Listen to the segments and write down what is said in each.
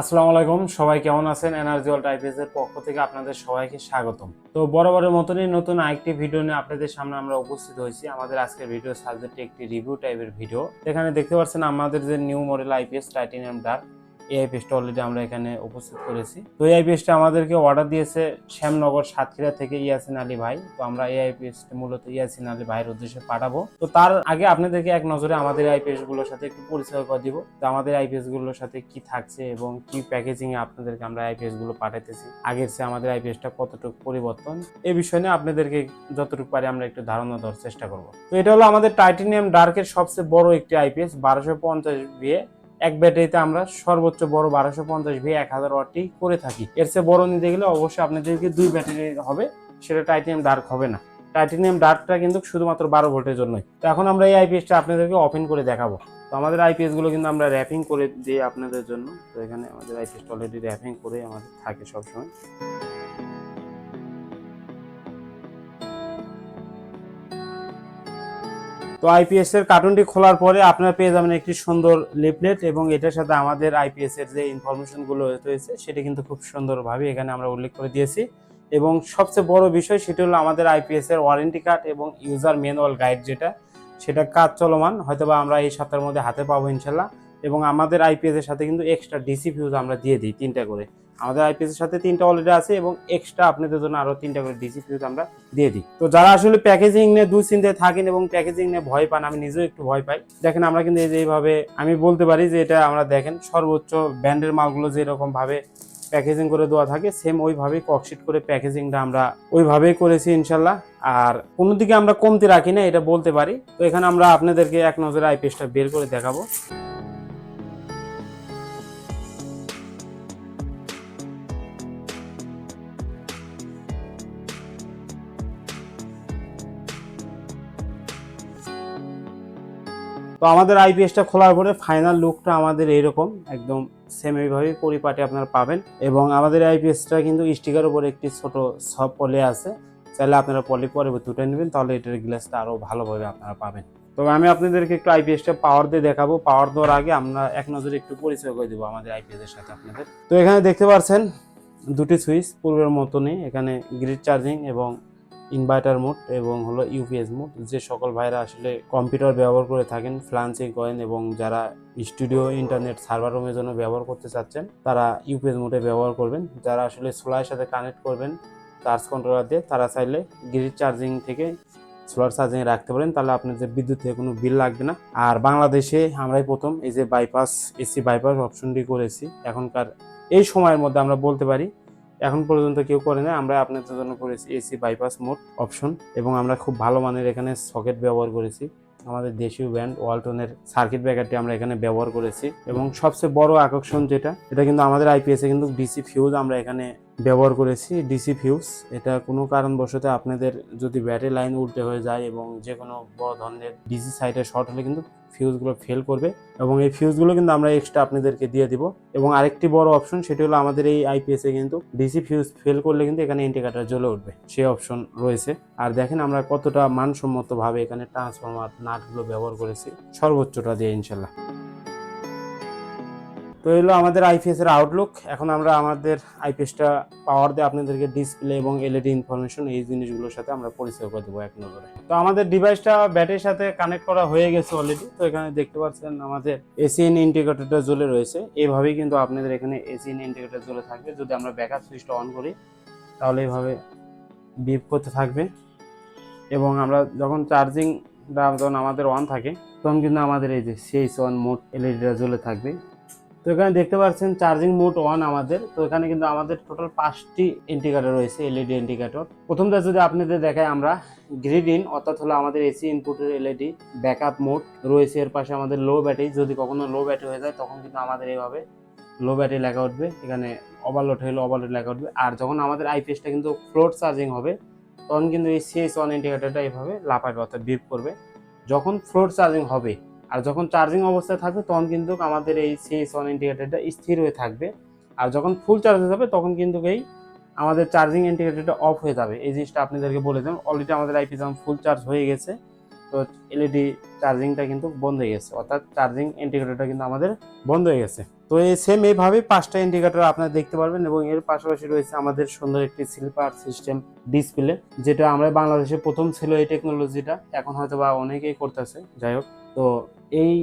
আসসালামু আলাইকুম, সবাই কেমন আছেন? এনার্জি অল টাইপেস এর পক্ষ থেকে আপনাদের সবাইকে স্বাগতম। তো বরাবরের মতনই নতুন আরেকটি ভিডিও নিয়ে আপনাদের সামনে আমরা উপস্থিত হয়েছি। আমাদের আজকের ভিডিও সাবজেক্টে একটি রিভিউ টাইপের ভিডিও এখানে দেখতে পাচ্ছেন আমাদের যে new model IPS titanium dark এই আইপিএসটা অলরেডি আমরা এখানে উপস্থিত করেছি। তো এই আইপিএসটা আমাদেরকে অর্ডার দিয়েছে শ্যামনগর সাতক্ষীরা থেকে ইয়াসিন আলী ভাই। তো আমরা এই আইপিএসটা মূলত ইয়াসিন আলী ভাইয়ের উদ্দেশ্যে পাঠাবো। তো তার আগে আপনাদেরকে এক নজরে আমাদের আইপিএসগুলোর সাথে একটু পরিচয় করে দিব। তো আমাদের আইপিএসগুলোর সাথে কি থাকছে এবং কি প্যাকেজিং এ আপনাদেরকে আমরা আইপিএসগুলো পাঠাইতেছি। আগের চেয়ে আমাদের আইপিএসটা কতটুকু পরিবর্তন? এই বিষয় নিয়ে আপনাদেরকে যতটুকু পারি আমরা একটু ধারণা দেওয়ার চেষ্টা করব। তো এটা হলো আমাদের টাইটেনিয়াম ডার্কের সবচেয়ে বড় একটি আইপিএস বারোশো পঞ্চাশ বিয়ে এক ব্যাটারিতে আমরা সর্বোচ্চ বড় বারোশো পঞ্চাশ ভি এক হাজার ওয়াটটি করে থাকি। এর চেয়ে বড় নিতে গেলে অবশ্যই আপনাদেরকে দুই ব্যাটারি হবে, সেটা টাইটেনিয়াম ডার্ক হবে না। টাইটেনিয়াম ডার্কটা কিন্তু শুধুমাত্র বারো ভোল্টের জন্যই। তো এখন আমরা এই আইপিএসটা আপনাদেরকে ওপেন করে দেখাবো। তো আমাদের আইপিএসগুলো কিন্তু আমরা র্যাপিং করে দিই আপনাদের জন্য। তো এখানে আমাদের আইপিএসটা অলরেডি র্যাপিং করে আমাদের থাকে সবসময়। তো আইপিএস এর কার্টুনটি খোলার পরে আপনারা পেয়ে যাবেন একটি সুন্দর লিফলেট এবং এটার সাথে আমাদের আইপিএস এর যে ইনফরমেশনগুলো রয়েছে, সেটা কিন্তু খুব সুন্দরভাবে এখানে আমরা উল্লেখ করে দিয়েছি। এবং সবচেয়ে বড় বিষয় সেটা হলো আমাদের আইপিএস এর ওয়ারেন্টি কার্ড এবং ইউজার ম্যানুয়াল গাইড যেটা, সেটা কাজ চলমান, হয়তোবা আমরা এই সপ্তাহের মধ্যে হাতে পাবো ইনশাল্লাহ। এবং আমাদের আইপিএস এর সাথে কিন্তু এক্সট্রা ডিসি ফিউজ আমরা দিয়ে দিই তিনটা করে। আমাদের আইপিএস এর সাথে তিনটা অলরেডি আছে এবং এক্সট্রা আপনাদের জন্য আরও তিনটা করে ডিসি ফিউজ আমরা দিয়ে দিই। তো যারা আসলে প্যাকেজিং নিয়ে দুশ্চিন্তায় থাকেন এবং প্যাকেজিং নিয়ে ভয় পান, আমি নিজেও একটু ভয় পাই। দেখেন আমরা কিন্তু এই যে এইভাবে, আমি বলতে পারি যে এটা আমরা দেখেন, সর্বোচ্চ ব্র্যান্ডের মালগুলো যেরকম ভাবে প্যাকেজিং করে দেওয়া থাকে সেম ওইভাবেই ককশিট করে প্যাকেজিংটা আমরা ওইভাবেই করেছি ইনশাল্লাহ। আর কোনো দিকে আমরা কমতি রাখি না, এটা বলতে পারি। তো এখানে আমরা আপনাদেরকে এক নজরে আইপিএসটা বের করে দেখাবো। তো আমাদের আইপিএসটা খোলার পরে ফাইনাল লুকটা আমাদের এইরকম, একদম সেম এইভাবে পরিপাটি আপনারা পাবেন। এবং আমাদের আইপিএসটা কিন্তু স্টিকার উপরে একটি ছোট সব পলে আছে। চাইলে আপনারা পলি পরবর্তী উঠে নেবেন, তাহলে এটার গ্লাসটা আরও ভালোভাবে আপনারা পাবেন। তো আমি আপনাদেরকে একটু আইপিএসটা পাওয়ার দিয়ে দেখাবো। পাওয়ার দেওয়ার আগে আমরা এক নজরে একটু পরিচয় করে দেবো আমাদের আইপিএস এর সাথে আপনাদের। তো এখানে দেখতে পাচ্ছেন, দুটি সুইচ পূর্বের মতনই, এখানে গ্রিড চার্জিং এবং ইনভার্টার মোড এবং হলো ইউপিএস মোড যে সকল ভাইরা আসলে কম্পিউটার ব্যবহার করে থাকেন ফ্লান্সিং করেন এবং যারা স্টুডিও ইন্টারনেট সার্ভার রুমের জন্য ব্যবহার করতে চাচ্ছেন, তারা ইউপিএস মোডে ব্যবহার করবেন। যারা আসলে সোলারের সাথে কানেক্ট করবেন চার্জ কন্ট্রোলার দিয়ে, তারা চাইলে গ্রিড চার্জিং থেকে সোলার চার্জিং রাখতে পারেন। তাহলে আপনাদের বিদ্যুৎ থেকে কোনো বিল লাগবে না। আর বাংলাদেশে আমরাই প্রথম এই যে বাইপাস এসি বাইপাস অপশনটি করেছি। এখনকার এই সময়ের মধ্যে আমরা বলতে পারি এখন পর্যন্ত কেউ করে না আমরা আপনাদের জন্য করেছি এসি বাইপাস মোড অপশন এবং আমরা খুব ভালো মানের এখানে সকেট ব্যবহার করেছি। আমাদের দেশীয় ব্র্যান্ড ওয়ালটনের সার্কিট ব্রেকারটি আমরা এখানে ব্যবহার করেছি এবং সবচেয়ে বড় আকর্ষণ যেটা, এটা কিন্তু আমাদের আইপিএস কিন্তু ডিসি ফিউজ আমরা এখানে ব্যবহার করেছি ডিসি ফিউজ এটা কোনো কারণবশত আপনাদের যদি ব্যাটারি লাইন উল্টে হয়ে যায় এবং যে কোনো বড় ধরনের ডিসি সাইডে শর্ট হলে কিন্তু ফিউজগুলো ফেল করবে এবং এই ফিউজগুলো কিন্তু আমরা এক্সট্রা আপনাদেরকে দিয়ে দিব। এবং আরেকটি বড় অপশন সেটি হলো আমাদের এই আইপিএস কিন্তু ডিসি ফিউজ ফেল করলে কিন্তু এখানে ইন্ডিকেটার জ্বলে উঠবে। সেই অপশন রয়েছে। আর দেখেন আমরা কতটা মানসম্মতভাবে এখানে ট্রান্সফরমার নাটগুলো ব্যবহার করেছি। সর্বোচ্চটা দিয়ে ইনশাল্লাহ তো এলো আমাদের আইপিএস এর আউটলুক এখন আমরা আমাদের আইপিএসটা পাওয়ার দিয়ে আপনাদেরকে ডিসপ্লে এবং এলইডি ইনফরমেশন এই জিনিসগুলোর সাথে আমরা পরিচয় করে দেবো এক নজরে তো আমাদের ডিভাইসটা ব্যাটারির সাথে কানেক্ট করা হয়ে গেছে অলরেডি তো এখানে দেখতে পাচ্ছেন আমাদের এসিএন ইন্ডিকেটরটা জ্বলে রয়েছে। এইভাবেই কিন্তু আপনাদের এখানে এসিএন ইন্ডিকেটর জ্বলে থাকবে। যদি আমরা ব্যাকআপ সুইচটা অন করি, তাহলে এইভাবে বিপ করতে থাকবে। এবং আমরা যখন চার্জিং যখন আমাদের অন থাকে, তখন কিন্তু আমাদের এই যে সিএইচ ওয়ান মোড এলইডিটা জ্বলে থাকবে। তো এখানে দেখতে পাচ্ছেন চার্জিং মোড ওয়ান আমাদের। তো এখানে কিন্তু আমাদের টোটাল পাঁচটি ইন্ডিকেটর রয়েছে এলইডি ইন্ডিকেটর প্রথমটা যদি আপনাদের দেখায় আমরা গ্রিড ইন অর্থাৎ হলো আমাদের এসি ইনপুটের এলইডি ব্যাকআপ মোড রয়েছে। এর পাশে আমাদের লো ব্যাটারি যদি কখনো লো ব্যাটারি হয়ে যায়, তখন কিন্তু আমাদের এইভাবে লো ব্যাটারি লেখা উঠবে। এখানে ওভারলোড হলে ওভারলোড লেখা উঠবে। আর যখন আমাদের আইপিএসটা কিন্তু ফ্লোট চার্জিং হবে, তখন কিন্তু এই সিএস ওয়ান ইন্ডিকেটরটা এইভাবে লাফাবে, অর্থাৎ বিপ করবে। যখন ফ্লোট চার্জিং হবে আর যখন চার্জিং অবস্থায় থাকবে, তখন কিন্তু আমাদের এই সিএস ওয়ান ইন্ডিকেটারটা স্থির হয়ে থাকবে। আর যখন ফুল চার্জ হয়ে যাবে, তখন কিন্তু এই আমাদের চার্জিং ইন্ডিকেটরটা অফ হয়ে যাবে। এই জিনিসটা আপনাদেরকে বলে দেন অলরেডি আমাদের আইপি যখন ফুল চার্জ হয়ে গেছে, তো এলইডি চার্জিংটা কিন্তু বন্ধ হয়ে গেছে। অর্থাৎ চার্জিং ইন্ডিকেটারটা কিন্তু আমাদের বন্ধ হয়ে গেছে। তো এই সেম এইভাবে পাঁচটা ইন্ডিকেটার আপনারা দেখতে পারবেন এবং এর পাশাপাশি রয়েছে আমাদের সুন্দর একটি স্লিপার সিস্টেম ডিসপ্লে যেটা আমরা বাংলাদেশে প্রথম ছিল এই টেকনোলজিটা এখন হয়তো বা অনেকেই করতেছে। যাই হোক, তো এই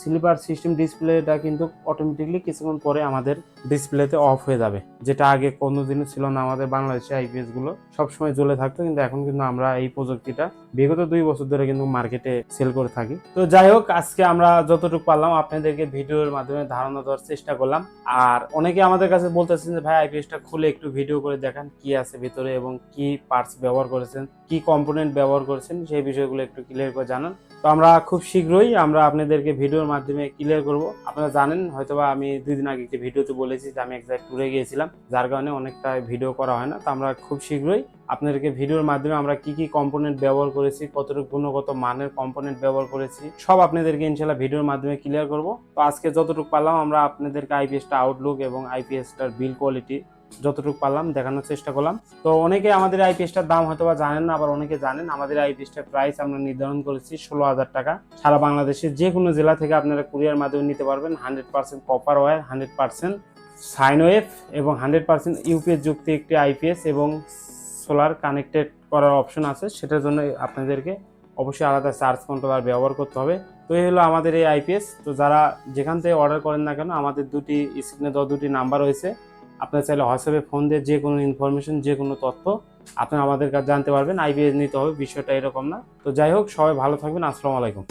স্লিপার সিস্টেম ডিসপ্লেটা কিন্তু অটোমেটিকলি কিছুক্ষণ পরে আমাদের ডিসপ্লেতে অফ হয়ে যাবে। যেটা আগে কোনোদিনও ছিল না আমাদের বাংলাদেশে আইপিএসগুলো সবসময় জ্বলে থাকতো, কিন্তু এখন কিন্তু আমরা এই প্রযুক্তিটা বিগত দুই বছর ধরে কিন্তু মার্কেটে সেল করে থাকি। তো যাই হোক, আজকে আমরা যতটুকু পারলাম, আপনাদেরকে ভিডিওর মাধ্যমে ধারণা দেওয়ার চেষ্টা করলাম। আর অনেকে আমাদের কাছে বলতেছেন যে, ভাই আইপিএসটা খুলে একটু ভিডিও করে দেখান, কি আছে ভিতরে এবং কি পার্টস ব্যবহার করেছেন, কি কম্পোনেন্ট ব্যবহার করেছেন, সেই বিষয়গুলো একটু ক্লিয়ার করে জানান। তো আমরা খুব শীঘ্রই আমরা আপনাদেরকে ভিডিওর মাধ্যমে ক্লিয়ার করব। আপনারা জানেন, হয়তোবা আমি দুই দিন আগে একটি ভিডিওতে বলেছি যে, আমি এক জায়গায় ট্যুরে গিয়েছিলাম। যার কারণে অনেকটা ভিডিও করা হয় না। তো আমরা খুব শীঘ্রই আপনাদেরকে ভিডিওর মাধ্যমে আমরা কি কি কম্পোনেন্ট ব্যবহার করেছি, কতটুকু গুণগত মানের কম্পোনেন্ট ব্যবহার করেছি, সব আপনাদেরকে ইনশাল্লাহ ভিডিওর মাধ্যমে ক্লিয়ার করব। তো আজকে যতটুকু পারলাম আমরা আপনাদেরকে আইপিএসটা আউটলুক এবং আইপিএসটার বিল কোয়ালিটি যতটুকু পারলাম দেখানোর চেষ্টা করলাম। তো অনেকে আমাদের আইপিএসটার দাম হয়তো বা জানেন না, আবার অনেকে জানেন আমাদের আইপিএসটার প্রাইস আমরা নির্ধারণ করেছি ষোলো হাজার টাকা। সারা বাংলাদেশের যে কোনো জেলা থেকে আপনারা কুরিয়ার মাধ্যমে নিতে পারবেন hundred percent copper wire hundred percent sine wave এবং হান্ড্রেড পার্সেন্ট ইউপিএস যুক্ত একটি আইপিএস এবং সোলার কানেক্টেড করার অপশন আছে, সেটার জন্য আপনাদেরকে অবশ্যই আলাদা চার্জ কন্ট্রোলার ব্যবহার করতে হবে। তো এই হলো আমাদের এই আইপিএস তো যারা যেখান থেকে অর্ডার করেন না কেন, আমাদের দুটি স্ক্রিনে দেওয়া দুটি নাম্বার রয়েছে। আপনারা চাইলে হোয়াটসঅ্যাপে ফোন দিয়ে যে কোনো ইনফরমেশন যে কোনো তথ্য আপনারা আমাদের কাছে জানতে পারবেন। আইপিএস নিতে হবে, বিষয়টা এরকম না। তো যাই হোক, সবাই ভালো থাকবেন। আসসালামু আলাইকুম।